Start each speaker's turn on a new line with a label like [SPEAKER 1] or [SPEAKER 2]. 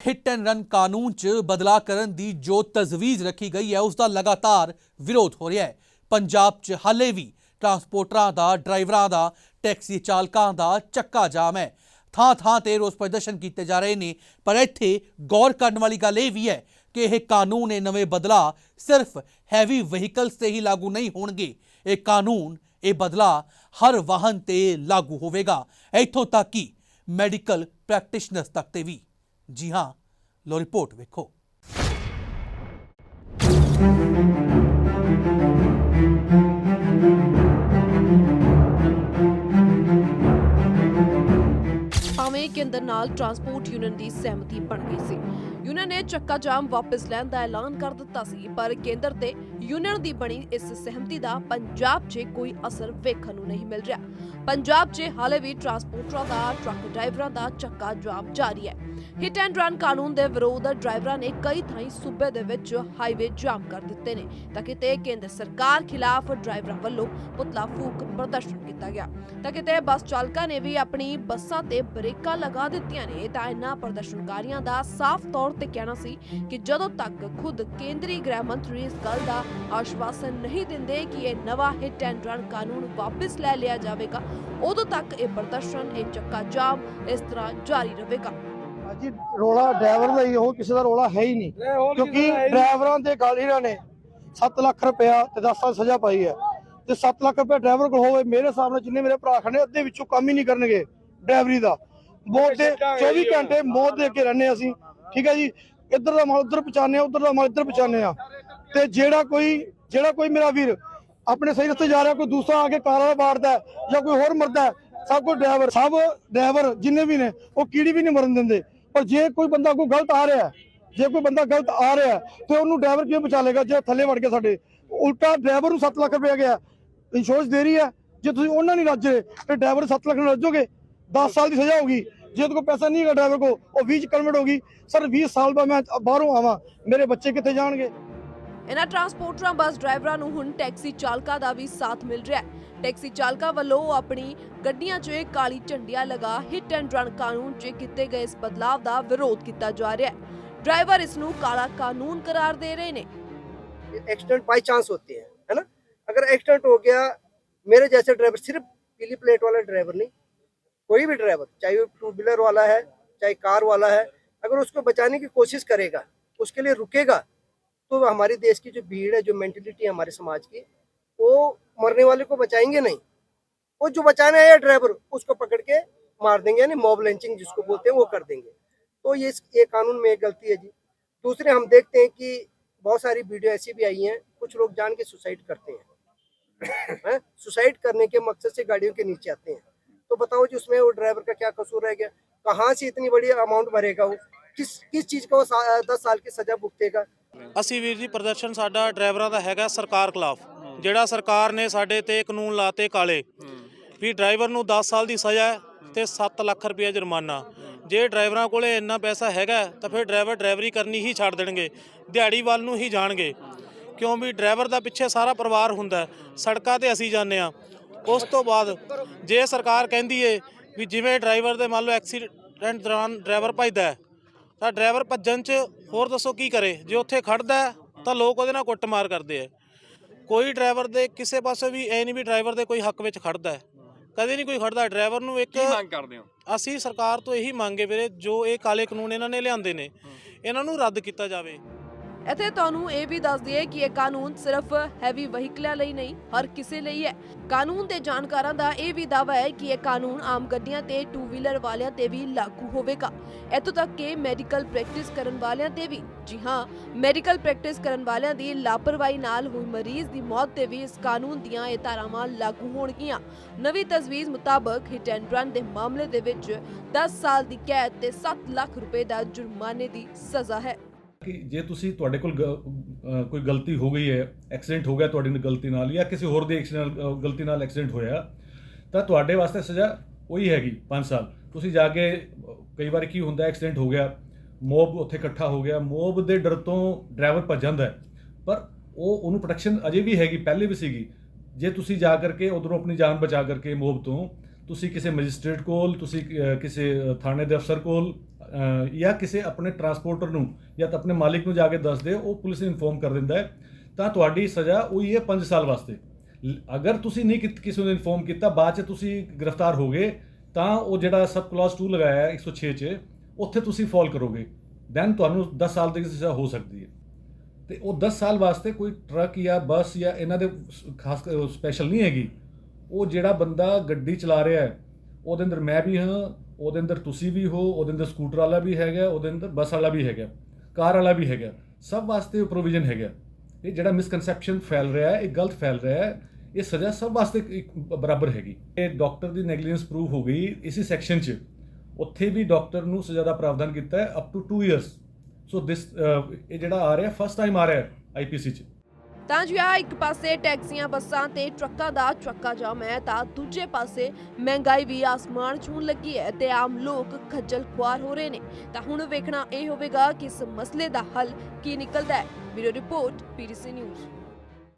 [SPEAKER 1] Hit and run ਕਾਨੂੰਨ 'ਚ ਬਦਲਾਅ ਕਰਨ ਦੀ ਜੋ ਤਜਵੀਜ਼ ਰੱਖੀ ਗਈ ਹੈ, ਉਸ ਦਾ ਲਗਾਤਾਰ ਵਿਰੋਧ ਹੋ ਰਿਹਾ ਹੈ। ਪੰਜਾਬ 'ਚ ਹਾਲੇ ਵੀ ਟਰਾਂਸਪੋਰਟਰਾਂ ਦਾ, ਡਰਾਈਵਰਾਂ ਦਾ, ਟੈਕਸੀ ਚਾਲਕਾਂ ਦਾ ਚੱਕਾ ਜਾਮ ਹੈ। ਥਾਂ ਥਾਂ ਤੇ ਰੋਸ ਪ੍ਰਦਰਸ਼ਨ ਕੀਤੇ ਜਾ ਰਹੇ ਨੇ, ਪਰ ਇੱਥੇ ਗੌਰ ਕਰਨ ਵਾਲੀ ਗੱਲ ਇਹ ਵੀ ਹੈ ਕਿ ਇਹ ਕਾਨੂੰਨ, ਇਹ ਨਵੇਂ ਬਦਲਾਅ ਸਿਰਫ ਹੈਵੀ ਵਹੀਕਲਸ ਤੇ ਹੀ ਲਾਗੂ ਨਹੀਂ ਹੋਣਗੇ। ਇਹ ਕਾਨੂੰਨ, ਇਹ ਬਦਲਾਅ ਹਰ ਵਾਹਨ ਤੇ ਲਾਗੂ ਹੋਵੇਗਾ, ਇੱਥੋਂ ਤੱਕ ਕਿ ਮੈਡੀਕਲ ਪ੍ਰੈਕਟੀਸ਼ਨਰਸ ਤੱਕ ਤੇ ਵੀ। ਜੀ ਹਾਂ ਲੋ ਰਿਪੋਰਟ ਵੇਖੋ।
[SPEAKER 2] ਭਾਵੇਂ ਕੇਂਦਰ ਨਾਲ ਟਰਾਂਸਪੋਰਟ ਯੂਨੀਅਨ ਦੀ ਸਹਿਮਤੀ ਬਣ ਗਈ ਸੀ ਯੂਨੀਅਨ ਨੇ ਚੱਕਾ ਜਾਮ ਵਾਪਸ ਲੈਣ ਦਾ ਐਲਾਨ ਕਰ ਦਿੱਤਾ ਸੀ, ਪਰ ਕੇਂਦਰ ਤੇ ਯੂਨੀਅਨ ਦੀ ਬਣੀ ਇਸ ਸਹਿਮਤੀ ਦਾ ਪੰਜਾਬ 'ਚ ਕੋਈ ਅਸਰ ਵੇਖਣ ਨੂੰ ਨਹੀਂ ਮਿਲ ਰਿਹਾ। ਪੰਜਾਬ 'ਚ ਹਾਲੇ ਵੀ ਟਰਾਂਸਪੋਰਟਰਾਂ ਦਾ, ਟਰੱਕ ਡਰਾਈਵਰਾਂ ਦਾ ਚੱਕਾ ਜਾਮ ਜਾਰੀ ਹੈ। ਹਿੱਟ ਐਂਡ ਰਨ ਕਾਨੂੰਨ ਦੇ ਵਿਰੋਧ ਡਰਾਈਵਰਾਂ ਨੇ ਕਈ ਥਾਈਂ ਸੂਬੇ ਦੇ ਵਿੱਚ ਹਾਈਵੇ ਜਾਮ ਕਰ ਦਿੱਤੇ ਨੇ, ਤਾਂ ਕਿਤੇ ਕੇਂਦਰ ਸਰਕਾਰ ਖਿਲਾਫ ਡਰਾਈਵਰਾਂ ਵੱਲੋਂ ਪੁਤਲਾ ਫੂਕ ਪ੍ਰਦਰਸ਼ਨ ਕੀਤਾ ਗਿਆ। ਤਾਂ ਕਿਤੇ ਬੱਸ ਚਾਲਕਾਂ ਨੇ ਵੀ ਆਪਣੀ ਬੱਸਾਂ ਤੇ ਬ੍ਰੇਕਾਂ ਲਗਾ ਦਿੱਤੀਆਂ ਨੇ, ਤਾਂ ਇਹਨਾਂ ਪ੍ਰਦਰਸ਼ਨਕਾਰੀਆਂ ਦਾ ਸਾਫ਼ ਤੌਰ ਤੇ ਕਹਿਣਾ ਸੀ ਕਿ ਜਦੋਂ ਤੱਕ ਖੁਦ ਕੇਂਦਰੀ ਗ੍ਰਹਿ ਮੰਤਰੀ ਇਸ ਗੱਲ ਦਾ ਆਸ਼ਵਾਸਨ ਨਹੀਂ ਦਿੰਦੇ ਕਿ ਇਹ ਨਵਾਂ ਹਿੱਟ ਐਂਡ ਰਨ ਕਾਨੂੰਨ ਵਾਪਸ ਲੈ ਲਿਆ ਜਾਵੇਗਾ ਉਦੋਂ ਤੱਕ ਇਹ ਪ੍ਰਦਰਸ਼ਨ ਇਹ ਚੱਕਾ ਜਾਮ ਇਸ ਤਰ੍ਹਾਂ ਜਾਰੀ ਰਹੇਗਾ।
[SPEAKER 3] ਅੱਜ ਰੋਲਾ ਡਰਾਈਵਰ ਦਾ ਹੀ ਉਹ ਕਿਸੇ ਦਾ ਰੋਲਾ ਹੈ ਹੀ ਨਹੀਂ। ਕਿਉਂਕਿ ਡਰਾਈਵਰਾਂ ਦੇ ਗੱਲ ਇਹਨਾਂ ਨੇ 7 ਲੱਖ ਰੁਪਇਆ ਤੇ 10 ਸਾਲ ਸਜ਼ਾ ਪਾਈ ਹੈ। ਤੇ 7 ਲੱਖ ਰੁਪਇਆ ਡਰਾਈਵਰ ਕੋਲ ਹੋਵੇ ਮੇਰੇ ਹਿਸਾਬ ਨਾਲ ਜਿੰਨੇ ਮੇਰੇ ਭਰਾ ਖੜੇ ਅੱਧੇ ਵਿੱਚੋਂ ਕੰਮ ਹੀ ਨਹੀਂ ਕਰਨਗੇ ਡਰਾਈਵਰੀ ਦਾ। ਮੌਤ ਦੇ 24 ਘੰਟੇ ਮੌਤ ਦੇ ਅੱਗੇ ਰਹਿੰਦੇ ਅਸੀਂ। ਠੀਕ ਹੈ ਜੀ? ਇੱਧਰ ਦਾ ਮਾਲ ਉੱਧਰ ਪਹੁੰਚਾਉਂਦੇ ਆ ਉੱਧਰ ਦਾ ਮਾਲ ਇੱਧਰ ਪਹੁੰਚਾਉਂਦੇ ਆ ਤੇ ਜਿਹੜਾ ਕੋਈ ਜਿਹੜਾ ਕੋਈ ਮੇਰਾ ਵੀਰ ਆਪਣੇ ਸਹੀ ਰਸਤੇ ਜਾ ਰਿਹਾ ਕੋਈ ਦੂਸਰਾ ਆ ਕੇ ਕਾਰ ਵਾਲਾ ਮਾਰਦਾ ਜਾਂ ਕੋਈ ਹੋਰ ਮਰਦਾ ਸਭ ਕੋਈ ਡਰਾਈਵਰ ਸਭ ਡਰਾਈਵਰ ਜਿੰਨੇ ਵੀ ਨੇ ਉਹ ਕੀੜੀ ਵੀ ਨਹੀਂ ਮਰਨ ਦਿੰਦੇ। ਪਰ ਜੇ ਕੋਈ ਬੰਦਾ ਕੋਈ ਗਲਤ ਆ ਰਿਹਾ ਜੇ ਕੋਈ ਬੰਦਾ ਗਲਤ ਆ ਰਿਹਾ ਹੈ, ਤੇ ਉਹਨੂੰ ਡਰਾਈਵਰ ਕਿਵੇਂ ਬਚਾ ਲੇਗਾ ਜੇ ਥੱਲੇ ਵੜ ਕੇ ਸਾਡੇ। ਉਲਟਾ ਡਰਾਈਵਰ ਨੂੰ 7 ਲੱਖ ਰੁਪਏ ਗਿਆ। ਇੰਸ਼ੋਰੈਂਸ ਦੇ ਰਹੀ ਹੈ। ਜੇ ਤੁਸੀਂ ਉਹਨਾਂ ਨਹੀਂ ਰੱਜੇ ਤੇ ਡਰਾਈਵਰ 7 ਲੱਖ ਨਾਲ ਰੱਜੋਗੇ 10 ਸਾਲ ਦੀ ਸਜ਼ਾ ਹੋਗੀ ਜੇ ਤੁਹਾਡੇ ਕੋਲ ਪੈਸਾ ਨਹੀਂ ਹੈਗਾ ਡਰਾਈਵਰ ਕੋ ਉਹ 20 ਚ ਕਨਵਰਟ ਹੋਗੀ ਸਰ 20 ਸਾਲ ਬਾਅਦ ਮੈਂ ਬਾਹਰੋਂ ਆਵਾਂ ਮੇਰੇ ਬੱਚੇ ਕਿੱਥੇ ਜਾਣਗੇ
[SPEAKER 2] ਇਨ੍ਹਾਂ ਟਰਾਂਸਪੋਰਟਰਾਂ ਬੱਸ ਡਰਾਈਵਰਾਂ ਨੂੰ ਹੁਣ ਟੈਕਸੀ ਚਾਲਕਾਂ ਦਾ ਵੀ ਸਾਥ ਮਿਲ ਰਿਹਾ ਹੈ ਟੈਕਸੀ ਚਾਲਕਾਂ ਵੱਲੋਂ ਆਪਣੀ ਗੱਡੀਆਂ 'ਚ ਇਹ ਕਾਲੀ ਝੰਡੀਆਂ ਲਗਾ ਹਿੱਟ ਐਂਡ ਰਨ ਕਾਨੂੰਨ 'ਚ ਕੀਤੇ ਗਏ ਇਸ ਬਦਲਾਅ ਦਾ ਵਿਰੋਧ ਕੀਤਾ ਜਾ ਰਿਹਾ ਹੈ ਡਰਾਈਵਰ ਇਸ ਨੂੰ ਕਾਲਾ ਕਾਨੂੰਨ ਕਰਾਰ ਦੇ ਰਹੇ ਨੇ
[SPEAKER 4] एक्सीडेंट बाई चांस होते हैं है ना अगर एक्सीडेंट हो गया मेरे जैसे ड्राइवर सिर्फ पीली प्लेट वाला ड्राइवर नहीं कोई भी ड्राइवर चाहे वो टू व्हीलर वाला है, चाहे कार वाला है, अगर उसको बचाने की कोशिश करेगा, उसके लिए रुकेगा तो हमारे देश की जो भीड़ है, जो मेंटेलिटी है हमारे समाज की, वो मरने वाले को बचाएँगे नहीं। वो जो बचाने आया ड्राइवर उसको पकड़ के मार देंगे, यानी मॉब लंचिंग जिसको बोलते हैं, वो कर देंगे। तो ये ये कानून में एक गलती है जी। दूसरे हम देखते हैं कि बहुत सारी वीडियो ऐसी भी आई हैं, कुछ लोग जान के सुसाइड करते हैं? सुसाइड करने के मकसद से गाड़ियों के नीचे आते हैं। तो बताओ जी उसमें वो ड्राइवर का क्या कसूर रह गया कहाँ से इतनी बड़ी अमाउंट भरेगा वो किस किस चीज़ का वो सा- दस साल की सजा भुगतेगा
[SPEAKER 5] ਅਸੀਂ ਵੀਰ ਜੀ ਪ੍ਰਦਰਸ਼ਨ ਸਾਡਾ ਡਰਾਈਵਰਾਂ ਦਾ ਹੈਗਾ ਸਰਕਾਰ ਖਿਲਾਫ ਜਿਹੜਾ ਸਰਕਾਰ ਨੇ ਸਾਡੇ ਤੇ ਕਾਨੂੰਨ ਲਾਤੇ ਕਾਲੇ ਵੀ ਡਰਾਈਵਰ ਨੂੰ 10 ਸਾਲ ਦੀ ਸਜ਼ਾ ਹੈ ਤੇ 7 ਲੱਖ ਰੁਪਏ ਜੁਰਮਾਨਾ ਜੇ ਡਰਾਈਵਰਾਂ ਕੋਲੇ ਇੰਨਾ ਪੈਸਾ ਹੈਗਾ ਤਾਂ ਫਿਰ ਡਰਾਈਵਰ ਡਰਾਈਵਰੀ ਕਰਨੀ ਹੀ ਛੱਡ ਦੇਣਗੇ ਦਿਹਾੜੀ ਵੱਲ ਨੂੰ ਹੀ ਜਾਣਗੇ ਕਿਉਂ ਵੀ ਡਰਾਈਵਰ ਦਾ ਪਿੱਛੇ ਸਾਰਾ ਪਰਿਵਾਰ ਹੁੰਦਾ ਹੈ। ਸੜਕਾਂ ਤੇ ਅਸੀਂ ਜਾਂਦੇ ਆ ਉਸ ਤੋਂ ਬਾਅਦ ਜੇ ਸਰਕਾਰ ਕਹਿੰਦੀ ਏ ਵੀ ਜਿਵੇਂ ਡਰਾਈਵਰ ਦੇ ਮੰਨ ਲਓ ਐਕਸੀਡੈਂਟ ਦੌਰਾਨ ਡਰਾਈਵਰ ਭੱਜਦਾ ਤਾਂ ਡਰਾਈਵਰ ਭੱਜਣ 'ਚ ਹੋਰ ਦੱਸੋ ਕੀ ਕਰੇ? ਜੇ ਉੱਥੇ ਖੜਦਾ ਤਾਂ ਲੋਕ ਉਹਦੇ ਨਾਲ ਕੁੱਟਮਾਰ ਕਰਦੇ ਆ ਕੋਈ ਡਰਾਈਵਰ ਦੇ ਕਿਸੇ ਪਾਸੇ ਵੀ ਐ ਨਹੀਂ ਵੀ ਡਰਾਈਵਰ ਦੇ ਕੋਈ ਹੱਕ ਵਿੱਚ ਖੜਦਾ ਹੈ। ਕਦੇ ਨਹੀਂ ਕੋਈ ਖੜਦਾ ਡਰਾਈਵਰ ਨੂੰ ਇੱਕ
[SPEAKER 6] ਕੀ ਮੰਗ ਕਰਦੇ ਹੋ?
[SPEAKER 5] ਅਸੀਂ ਸਰਕਾਰ ਤੋਂ ਇਹੀ ਮੰਗੇ ਵੀਰੇ ਜੋ ਇਹ ਕਾਲੇ ਕਾਨੂੰਨ ਇਹਨਾਂ ਨੇ ਲਿਆਂਦੇ ਨੇ ਇਹਨਾਂ ਨੂੰ ਰੱਦ ਕੀਤਾ ਜਾਵੇ।
[SPEAKER 2] ਇੱਥੇ ਤੁਹਾਨੂੰ ਇਹ ਵੀ ਦੱਸ ਦਈਏ ਕਿ ਇਹ ਕਾਨੂੰਨ ਸਿਰਫ ਹੈਵੀ ਵਹੀਕਲਾਂ ਲਈ ਨਹੀਂ, ਹਰ ਕਿਸੇ ਲਈ ਹੈ। ਕਾਨੂੰਨ ਦੇ ਜਾਣਕਾਰਾਂ ਦਾ ਇਹ ਵੀ ਦਾਅਵਾ ਹੈ ਕਿ ਇਹ ਕਾਨੂੰਨ ਆਮ ਗੱਡੀਆਂ ਤੇ ਟੂ ਵੀਲਰ ਵਾਲਿਆਂ ਤੇ ਵੀ ਲਾਗੂ ਹੋਵੇਗਾ। ਇੱਥੋਂ ਤੱਕ ਕਿ ਮੈਡੀਕਲ ਪ੍ਰੈਕਟਿਸ ਕਰਨ ਵਾਲਿਆਂ ਤੇ ਵੀ। ਜੀ ਹਾਂ ਮੈਡੀਕਲ ਪ੍ਰੈਕਟਿਸ ਕਰਨ ਵਾਲਿਆਂ ਦੀ ਲਾਪਰਵਾਹੀ ਨਾਲ ਹੋਈ ਮਰੀਜ਼ ਦੀ ਮੌਤ ਤੇ ਵੀ ਇਸ ਕਾਨੂੰਨ ਦੀਆਂ ਇਹ ਧਾਰਾਵਾਂ ਲਾਗੂ ਹੋਣਗੀਆਂ। ਨਵੀਂ ਤਜਵੀਜ਼ ਮੁਤਾਬਕ ਹਿੱਟ ਐਂਡ ਰਨ ਦੇ ਮਾਮਲੇ ਦੇ ਵਿੱਚ 10 ਸਾਲ ਦੀ ਕੈਦ ਤੇ 7 ਲੱਖ ਰੁਪਏ ਦਾ ਜੁਰਮਾਨੇ ਦੀ ਸਜ਼ਾ ਹੈ।
[SPEAKER 7] ਕਿ ਜੇ ਤੁਸੀਂ ਤੁਹਾਡੇ ਕੋਲ ਗ- ਕੋਈ ਗਲਤੀ ਹੋ ਗਈ ਹੈ ਐਕਸੀਡੈਂਟ ਹੋ ਗਿਆ ਤੁਹਾਡੀ ਗਲਤੀ ਨਾਲ ਜਾਂ ਕਿਸੇ ਹੋਰ ਦੀ ਐਕਸੀਡੈਂਟ ਗਲਤੀ ਨਾਲ ਐਕਸੀਡੈਂਟ ਹੋਇਆ, ਤਾਂ ਤੁਹਾਡੇ ਵਾਸਤੇ ਸਜ਼ਾ ਉਹੀ ਹੈਗੀ 5 ਸਾਲ। ਤੁਸੀਂ ਜਾ ਕੇ, ਕਈ ਵਾਰ ਕੀ ਹੁੰਦਾ ਐਕਸੀਡੈਂਟ ਹੋ ਗਿਆ, ਮੋਬ ਉੱਥੇ ਇਕੱਠਾ ਹੋ ਗਿਆ, ਮੋਬ ਦੇ ਡਰ ਤੋਂ ਡਰਾਈਵਰ ਭੱਜ ਜਾਂਦਾ ਪਰ ਉਹ, ਉਹਨੂੰ ਪ੍ਰੋਟੈਕਸ਼ਨ ਅਜੇ ਵੀ ਹੈਗੀ, ਪਹਿਲੇ ਵੀ ਸੀਗੀ। ਜੇ ਤੁਸੀਂ ਜਾ ਕਰਕੇ ਉਧਰੋਂ ਆਪਣੀ ਜਾਨ ਬਚਾ ਕਰਕੇ ਮੋਬ ਤੋਂ, ਤੁਸੀਂ ਕਿਸੇ ਮੈਜਿਸਟ੍ਰੇਟ ਕੋਲ, ਤੁਸੀਂ ਕਿਸੇ ਥਾਣੇ ਦੇ ਅਫਸਰ ਕੋਲ ਜਾਂ ਕਿਸੇ ਆਪਣੇ ਟਰਾਂਸਪੋਰਟਰ ਨੂੰ ਜਾਂ ਤਾਂ ਆਪਣੇ ਮਾਲਿਕ ਨੂੰ ਜਾ ਕੇ ਦੱਸ ਦਿਓ, ਉਹ ਪੁਲਿਸ ਨੂੰ ਇਨਫੋਰਮ ਕਰ ਦਿੰਦਾ ਹੈ। ਤਾਂ ਤੁਹਾਡੀ ਸਜ਼ਾ ਉਹੀ ਹੈ 5 ਸਾਲ ਵਾਸਤੇ। ਅਗਰ ਤੁਸੀਂ ਨਹੀਂ ਕੀਤ- ਕਿਸੇ ਨੂੰ ਇਨਫੋਰਮ ਕੀਤਾ, ਬਾਅਦ ਚ ਤੁਸੀਂ ਗ੍ਰਿਫਤਾਰ ਹੋਗੇ ਤਾਂ ਉਹ ਜਿਹੜਾ ਸਬ ਕਲਾਸ 2 ਲਗਾਇਆ ਹੈ 106 ਚ, ਉੱਥੇ ਤੁਸੀਂ ਫਾਲ ਕਰੋਗੇ। ਦੈਨ ਤੁਹਾਨੂੰ 10 ਸਾਲ ਦੀ ਸਜ਼ਾ ਹੋ ਸਕਦੀ ਹੈ। ਤੇ ਉਹ 10 ਸਾਲ ਵਾਸਤੇ ਕੋਈ ਟਰੱਕ ਜਾਂ ਬੱਸ ਜਾਂ ਇਹਨਾਂ ਦੇ ਖਾਸ ਸਪੈਸ਼ਲ ਨਹੀਂ ਹੈਗੀ। ਉਹ ਜਿਹੜਾ ਬੰਦਾ ਗੱਡੀ ਚਲਾ ਰਿਹਾ ਹੈ, ਉਹਦੇ ਅੰਦਰ ਮੈਂ ਵੀ ਹਾਂ ਉਹਦੇ ਅੰਦਰ ਤੁਸੀਂ ਵੀ ਹੋ, ਉਹਦੇ ਅੰਦਰ ਸਕੂਟਰ ਵਾਲਾ ਵੀ ਹੈਗਾ, ਉਹਦੇ ਅੰਦਰ ਬੱਸ ਵਾਲਾ ਵੀ ਹੈਗਾ, ਕਾਰ ਵਾਲਾ ਵੀ ਹੈਗਾ, ਸਭ ਵਾਸਤੇ ਪ੍ਰੋਵੀਜ਼ਨ ਹੈਗਾ। ਇਹ ਜਿਹੜਾ ਮਿਸਕਨਸੈਪਸ਼ਨ ਫੈਲ ਰਿਹਾ ਹੈ, ਇਹ ਗਲਤ ਫੈਲ ਰਿਹਾ ਹੈ, ਇਹ ਸਜ਼ਾ ਸਭ ਵਾਸਤੇ ਇੱਕ ਬਰਾਬਰ ਹੈਗੀ। ਇਹ ਡਾਕਟਰ ਦੀ ਨੈਗਲੀਜੈਂਸ ਪ੍ਰੂਵ ਹੋ ਗਈ ਇਸੇ ਸੈਕਸ਼ਨ 'ਚ। ਉੱਥੇ ਵੀ ਡਾਕਟਰ ਨੂੰ ਸਜ਼ਾ ਦਾ ਪ੍ਰਾਵਧਾਨ ਕੀਤਾ ਹੈ up to 2 years so this ਇਹ ਜਿਹੜਾ ਆ ਰਿਹਾ ਫਸਟ ਟਾਈਮ ਆ ਰਿਹਾ ਹੈ ਆਈਪੀਸੀ 'ਚ।
[SPEAKER 2] ਤਾਂ ਜੀ ਆ ਇੱਕ ਪਾਸੇ ਟੈਕਸੀਆਂ, ਬੱਸਾਂ ਤੇ ਟਰੱਕਾਂ ਦਾ ਚੱਕਾ ਜਾਮ ਹੈ, ਤਾਂ ਦੂਜੇ ਪਾਸੇ ਮਹਿੰਗਾਈ ਵੀ ਆਸਮਾਨ ਛੂਣ ਲੱਗੀ ਹੈ ਤੇ ਆਮ ਲੋਕ ਖੱਜਲ ਖੁਆਰ ਹੋ ਰਹੇ ਨੇ। ਤਾਂ ਹੁਣ ਵੇਖਣਾ ਇਹ ਹੋਵੇਗਾ ਕਿ ਇਸ ਮਸਲੇ ਦਾ ਹੱਲ ਕੀ ਨਿਕਲਦਾ ਹੈ। Video report PDC news.